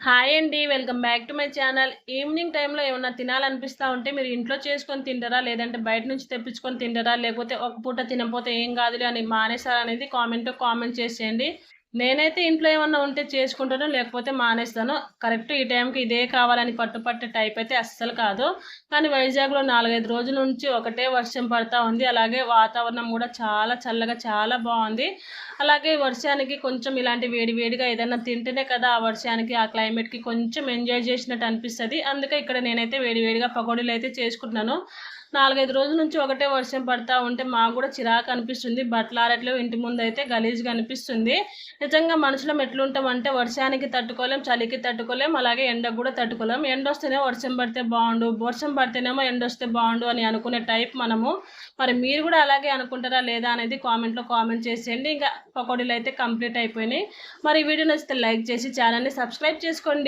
Hi అండి welcome back to my channel. Evening టైంలో ఏమన్నా తినాలనిపిస్తూ ఉంటే మీరు ఇంట్లో చేసుకొని తింటారా లేదంటే బయట నుంచి తెప్పించుకొని తింటారా లేకపోతే ఒక పూట తినకపోతే ఏం కాదులే అని మానేసారా అనేది కామెంట్ కామెంట్ చేసేయండి. నేనైతే ఇంట్లో ఏమన్నా ఉంటే చేసుకుంటాను లేకపోతే మానేస్తాను కరెక్ట్ ఈ టైంకి ఇదే కావాలని పట్టుపట్టే టైప్ అయితే అస్సలు కాదు. కానీ వైజాగ్లో నాలుగైదు రోజుల నుంచి ఒకటే వర్షం పడతా ఉంది. అలాగే వాతావరణం కూడా చాలా చల్లగా చాలా బాగుంది. అలాగే వర్షానికి కొంచెం ఇలాంటి వేడి వేడిగా ఏదైనా తింటేనే కదా ఆ వర్షానికి ఆ క్లైమేట్కి కొంచెం ఎంజాయ్ చేసినట్టు అనిపిస్తుంది. అందుకే ఇక్కడ నేనైతే వేడి వేడిగా పకోడీలు అయితే చేసుకుంటున్నాను. నాలుగైదు రోజుల నుంచి ఒకటే వర్షం పడతా ఉంటే మాకు కూడా చిరాకు అనిపిస్తుంది. బట్టలు ఆరట్లేవు ఇంటి ముందు అయితే గలీజ్గా అనిపిస్తుంది. నిజంగా మనుషులం ఎట్లుంటామంటే వర్షానికి తట్టుకోలేం చలికి తట్టుకోలేం అలాగే ఎండకు కూడా తట్టుకోలేం. ఎండ వస్తేనే వర్షం పడితే బాగుండు వర్షం పడితేనేమో ఎండ వస్తే బాగుండు అని అనుకునే టైప్ మనము. మరి మీరు కూడా అలాగే అనుకుంటారా లేదా అనేది కామెంట్లో కామెంట్ చేసేయండి. ఇంకా పకోడీలు అయితే కంప్లీట్ అయిపోయినాయి. మరి వీడియో నచ్చితే లైక్ చేసి ఛానల్ని సబ్స్క్రైబ్ చేసుకోండి.